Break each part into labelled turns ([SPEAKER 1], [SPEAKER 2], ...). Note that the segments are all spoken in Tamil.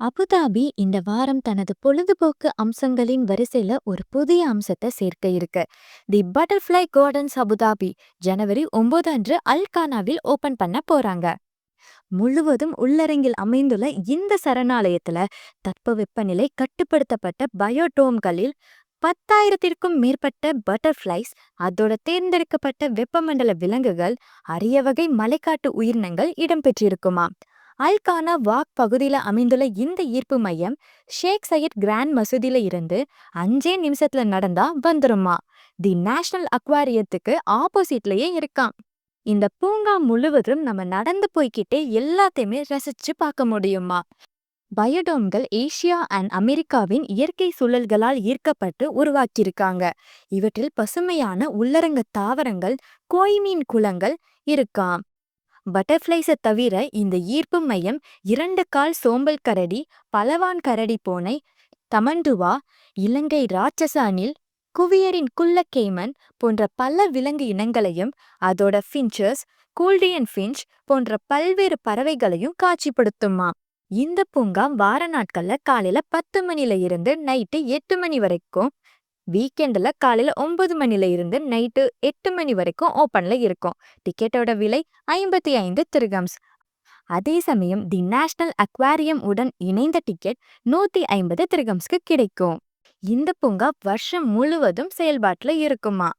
[SPEAKER 1] அபுதாபி இந்த வாரம் தனது பொழுதுபோக்கு அம்சங்களின் வரிசையில ஒரு புதிய அம்சத்தை சேர்க்க இருக்கு. The butterfly gardens Abu Dhabi ஜனவரி ஒன்பது அன்று அல்கானாவில் ஓபன் பண்ண போறாங்க. முழுவதும் உள்ளரங்கில் அமைந்துள்ள இந்த சரணாலயத்துல தட்பவெப்பநிலை கட்டுப்படுத்தப்பட்ட பயோடோம்களில் பத்தாயிரத்திற்கும் மேற்பட்ட பட்டர்ஃப்ளைஸ் அதோட தேர்ந்தெடுக்கப்பட்ட வெப்பமண்டல விலங்குகள் அரிய வகை மலைக்காட்டு உயிரினங்கள் இடம்பெற்றிருக்குமா அல்கானா வாக் பகுதியில் அமைந்துள்ள இந்த ஈர்ப்பு மையம் ஷேக் சையத் கிராண்ட் மசூதியில இருந்து அஞ்சே நிமிஷத்துல நடந்தா வந்துருமா. தி நேஷனல் அக்வாரியத்துக்கு ஆப்போசிட்லயே இருக்காம். இந்த பூங்கா முழுவதும் நம்ம நடந்து போய்கிட்டே எல்லாத்தையுமே ரசிச்சு பார்க்க முடியுமா. பயோடோம்கள் ஏசியா அண்ட் அமெரிக்காவின் இயற்கை சூழல்களால் ஈர்க்கப்பட்டு உருவாக்கியிருக்காங்க. இவற்றில் பசுமையான உள்ளரங்க தாவரங்கள் கோய்மீன் குளங்கள் இருக்காம். பட்டர்ஃப்ளைஸை தவிர இந்த ஈர்ப்பு மையம் இரண்டு கால் சோம்பல் கரடி பலவான் கரடி பூனை தமண்டுவா இலங்கை ராட்சச அணில் குவியரின் குள்ள போன்ற பல விலங்கு இனங்களையும் அதோட ஃபின்ச்சர்ஸ் கூல்டியன் ஃபின்ச் போன்ற பல்வேறு பறவைகளையும் காட்சிப்படுத்துமா. இந்த பூங்கா வார நாட்கள்ல காலையில பத்து மணில இருந்து நைட்டு எட்டு மணி வரைக்கும் வீக்கெண்டில் காலையில் ஒன்பது மணில இருந்து நைட்டு எட்டு மணி வரைக்கும் ஓப்பனில் இருக்கும். டிக்கெட்டோட விலை ஐம்பத்தி ஐந்து திருகம்ஸ். அதே சமயம் தி நேஷனல் அக்வாரியம் உடன் இணைந்த டிக்கெட் நூத்தி ஐம்பது திருகம்ஸ்க்கு கிடைக்கும். இந்த பூங்கா வருஷம் முழுவதும் செயல்பாட்டுல இருக்குமா?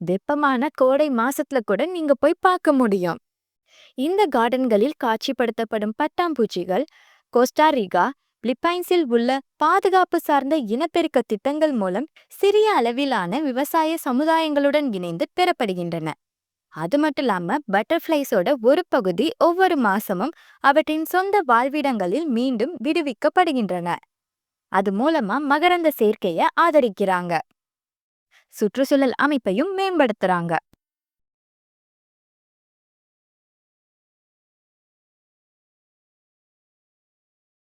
[SPEAKER 1] வெப்பமான கோடை மாசத்துல கூட நீங்க போய் பார்க்க முடியும். இந்த கார்டன்களில் காட்சிப்படுத்தப்படும் பட்டாம்பூச்சிகள் கோஸ்டாரிகா பிலிப்பைன்ஸில் உள்ள பாதுகாப்பு சார்ந்த இனப்பெருக்க திட்டங்கள் மூலம் சிறிய அளவிலான விவசாய சமுதாயங்களுடன் இணைந்து பெறப்படுகின்றன. அது மட்டும் இல்லாம பட்டர்ஃப்ளைஸோட ஒரு பகுதி ஒவ்வொரு மாசமும் அவற்றின் சொந்த வாழ்விடங்களில் மீண்டும் விடுவிக்கப்படுகின்றன. அது மூலமா மகரந்த சேர்க்கைய ஆதரிக்கிறாங்க. சுற்றுச்சூழல் அமைப்பையும் மேம்படுத்துறாங்க.